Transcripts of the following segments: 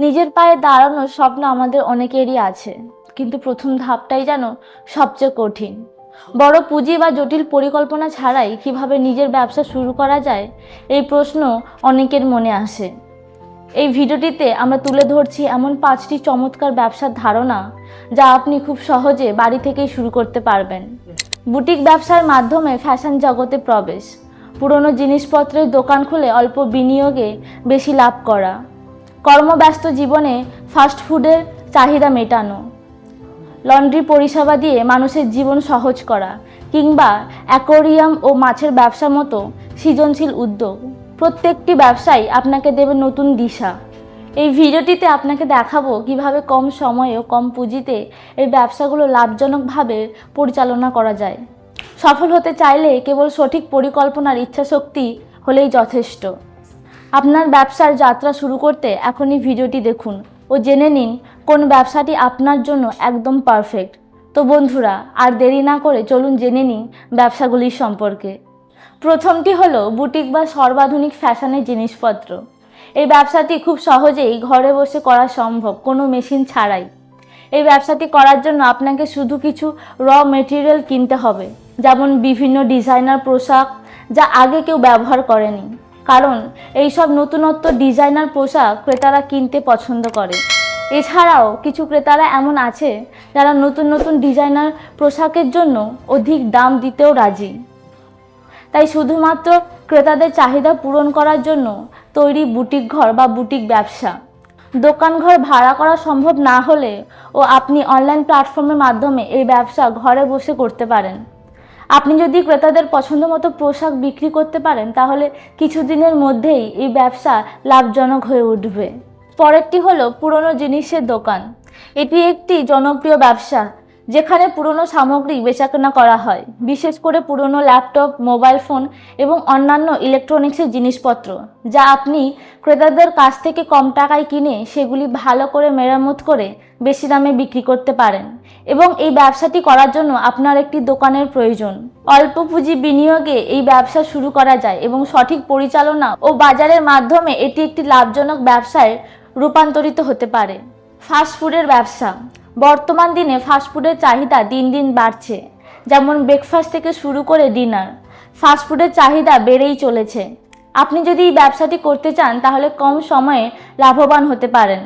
নিজের পায়ে দাঁড়ানোর স্বপ্ন আমাদের অনেকেরই আছে, কিন্তু প্রথম ধাপটাই যেন সবচেয়ে কঠিন। বড় পুঁজি বা জটিল পরিকল্পনা ছাড়াই কীভাবে নিজের ব্যবসা শুরু করা যায়, এই প্রশ্ন অনেকের মনে আসে। এই ভিডিওটিতে আমরা তুলে ধরছি এমন পাঁচটি চমৎকার ব্যবসার ধারণা যা আপনি খুব সহজে বাড়ি থেকেই শুরু করতে পারবেন। বুটিক ব্যবসার মাধ্যমে ফ্যাশন জগতে প্রবেশ, পুরনো জিনিসপত্রের দোকান খুলে অল্প বিনিয়োগে বেশি লাভ করা কর্মব্যস্ত জীবনে ফাস্ট ফুডের চাহিদা মেটানো। লন্ড্রি পরিষেবা দিয়ে মানুষের জীবন সহজ করা কিংবা অ্যাকোরিয়াম ও মাছের ব্যবসা মতো সৃজনশীল উদ্যোগ। প্রত্যেকটি ব্যবসায় আপনাকে দেবে নতুন দিশা। এই ভিডিওটিতে আপনাকে দেখাবো কীভাবে কম সময়ে ও কম পুঁজিতে এই ব্যবসাগুলো লাভজনকভাবে পরিচালনা করা যায়। সফল হতে চাইলে কেবল সঠিক পরিকল্পনার ইচ্ছাশক্তি হলেই যথেষ্ট। আপনার ব্যবসার যাত্রা শুরু করতে এখনই ভিডিওটি দেখুন ও জেনে নিন কোন ব্যবসাটি আপনার জন্য একদম পারফেক্ট। তো বন্ধুরা, আর দেরি না করে চলুন জেনে নিন ব্যবসাগুলির সম্পর্কে। প্রথমটি হলো বুটিক বা সর্বাধুনিক ফ্যাশনের জিনিসপত্র। এই ব্যবসাটি খুব সহজেই ঘরে বসে করা সম্ভব, কোনো মেশিন ছাড়াই। এই ব্যবসাটি করার জন্য আপনাকে শুধু কিছু র মেটেরিয়াল কিনতে হবে, যেমন বিভিন্ন ডিজাইনার পোশাক, যা আগে কেউ ব্যবহার করেনি। কারণ এইসব নতুনত্ব ডিজাইনার পোশাক ক্রেতারা কিনতে পছন্দ করে। এছাড়াও কিছু ক্রেতারা এমন আছে যারা নতুন নতুন ডিজাইনার পোশাকের জন্য অধিক দাম দিতেও রাজি। তাই শুধুমাত্র ক্রেতাদের চাহিদা পূরণ করার জন্য তৈরি বুটিক ঘর বা বুটিক ব্যবসা। দোকান ঘর ভাড়া করা সম্ভব না হলে ও আপনি অনলাইন প্ল্যাটফর্মের মাধ্যমে এই ব্যবসা ঘরে বসে করতে পারেন। আপনি যদি ক্রেতাদের পছন্দ মতো পোশাক বিক্রি করতে পারেন, তাহলে কিছুদিনের মধ্যেই এই ব্যবসা লাভজনক হয়ে উঠবে। পরেরটি হলো পুরনো জিনিসের দোকান। এটি একটি জনপ্রিয় ব্যবসা। যেখানে পুরনো সামগ্রী বেচাকেনা করা হয়, বিশেষ করে পুরনো ল্যাপটপ, মোবাইল ফোন এবং অন্যান্য ইলেকট্রনিক্সের জিনিসপত্র, যা আপনি ক্রেতাদের কাছ থেকে কম টাকায় কিনে সেগুলি ভালো করে মেরামত করে বেশি দামে বিক্রি করতে পারেন। এবং এই ব্যবসাটি করার জন্য আপনার একটি দোকানের প্রয়োজন। অল্প পুঁজি বিনিয়োগে এই ব্যবসা শুরু করা যায় এবং সঠিক পরিচালনা ও বাজারের মাধ্যমে এটি একটি লাভজনক ব্যবসায় রূপান্তরিত হতে পারে। ফাস্টফুডের ব্যবসা বর্তমান দিনে ফাস্টফুডের চাহিদা দিন দিন বাড়ছে। যেমন ব্রেকফাস্ট থেকে শুরু করে ডিনার ফাস্টফুডের চাহিদা বেড়েই চলেছে। আপনি যদি এই ব্যবসাটি করতে চান, তাহলে কম সময়ে লাভবান হতে পারেন।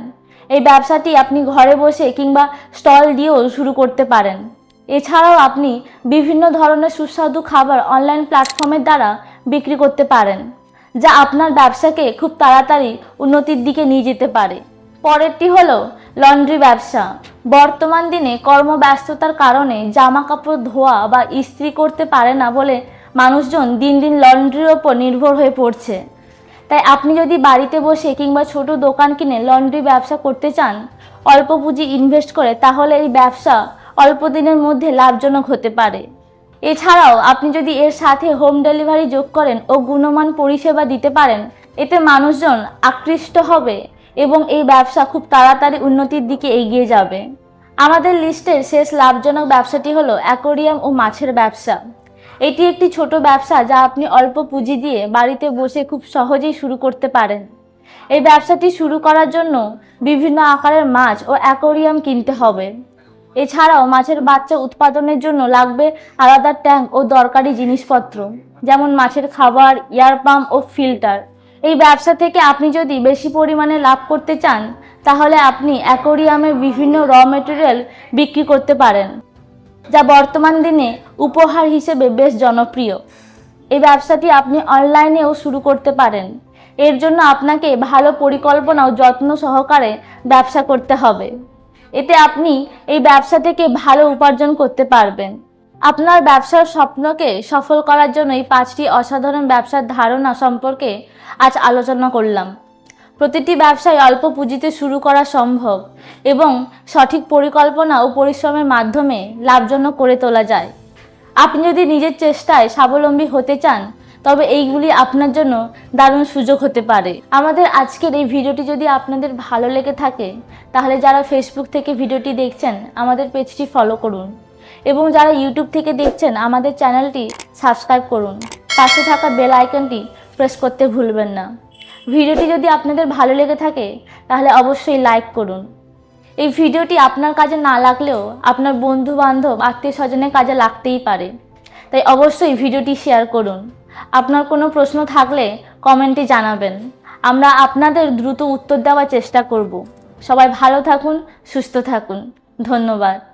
এই ব্যবসাটি আপনি ঘরে বসে কিংবা স্টল দিয়েও শুরু করতে পারেন। এছাড়াও আপনি বিভিন্ন ধরনের সুস্বাদু খাবার অনলাইন প্ল্যাটফর্মের দ্বারা বিক্রি করতে পারেন, যা আপনার ব্যবসাকে খুব তাড়াতাড়ি উন্নতির দিকে নিয়ে যেতে পারে। পরেরটি হলো লন্ড্রি ব্যবসা। বর্তমান দিনে কর্মব্যস্ততার কারণে জামা কাপড় ধোয়া বা ইস্ত্রি করতে পারে না বলে মানুষজন দিন দিন লন্ড্রির ওপর নির্ভর হয়ে পড়ছে। তাই আপনি যদি বাড়িতে বসে কিংবা ছোট দোকান কিনে লন্ড্রি ব্যবসা করতে চান, অল্প পুঁজি ইনভেস্ট করে, তাহলে এই ব্যবসা অল্প দিনের মধ্যে লাভজনক হতে পারে। এছাড়াও আপনি যদি এর সাথে হোম ডেলিভারি যোগ করেন ও গুণমান পরিষেবা দিতে পারেন, এতে মানুষজন আকৃষ্ট হবে। এবং এই ব্যবসা খুব তাড়াতাড়ি উন্নতির দিকে এগিয়ে যাবে। আমাদের লিস্টের শেষ লাভজনক ব্যবসাটি হলো অ্যাকোরিয়াম ও মাছের ব্যবসা। এটি একটি ছোট ব্যবসা যা আপনি অল্প পুঁজি দিয়ে বাড়িতে বসে খুব সহজেই শুরু করতে পারেন। এই ব্যবসাটি শুরু করার জন্য বিভিন্ন আকারের মাছ ও অ্যাকোরিয়াম কিনতে হবে। এছাড়াও মাছের বাচ্চা উৎপাদনের জন্য লাগবে আলাদা ট্যাঙ্ক ও দরকারি জিনিসপত্র, যেমন মাছের খাবার এয়ার পাম্প ও ফিল্টার। এই ব্যবসা থেকে আপনি যদি বেশি পরিমাণে লাভ করতে চান, তাহলে আপনি অ্যাকোরিয়ামের বিভিন্ন র মেটেরিয়াল বিক্রি করতে পারেন, যা বর্তমান দিনে উপহার হিসেবে বেশ জনপ্রিয়। এই ব্যবসাটি আপনি অনলাইনেও শুরু করতে পারেন। এর জন্য আপনাকে ভালো পরিকল্পনা ও যত্ন সহকারে ব্যবসা করতে হবে। এতে আপনি এই ব্যবসা থেকে ভালো উপার্জন করতে পারবেন। আপনার ব্যবসার স্বপ্নকে সফল করার জন্য এই পাঁচটি অসাধারণ ব্যবসার ধারণা সম্পর্কে আজ আলোচনা করলাম। প্রতিটি ব্যবসায় অল্প পুঁজিতে শুরু করা সম্ভব এবং সঠিক পরিকল্পনা ও পরিশ্রমের মাধ্যমে লাভজনক করে তোলা যায়। আপনি যদি নিজের চেষ্টায় স্বাবলম্বী হতে চান, তবে এইগুলি আপনার জন্য দারুণ সুযোগ হতে পারে। আমাদের আজকের এই ভিডিওটি যদি আপনাদের ভালো লেগে থাকে, তাহলে যারা ফেসবুক থেকে ভিডিওটি দেখছেন, আমাদের পেজটি ফলো করুন। এবং যারা ইউটিউব থেকে দেখছেন, আমাদের চ্যানেলটি সাবস্ক্রাইব করুন। পাশে থাকা বেল আইকনটি প্রেস করতে ভুলবেন না। ভিডিওটি যদি আপনাদের ভালো লেগে থাকে, তাহলে অবশ্যই লাইক করুন। এই ভিডিওটি আপনার কাজে না লাগলেও আপনার বন্ধু বান্ধব আত্মীয় স্বজনের কাজে লাগতেই পারে। তাই অবশ্যই ভিডিওটি শেয়ার করুন। আপনার কোনো প্রশ্ন থাকলে কমেন্টে জানাবেন। আমরা আপনাদের দ্রুত উত্তর দেওয়ার চেষ্টা করব। সবাই ভালো থাকুন, সুস্থ থাকুন। ধন্যবাদ।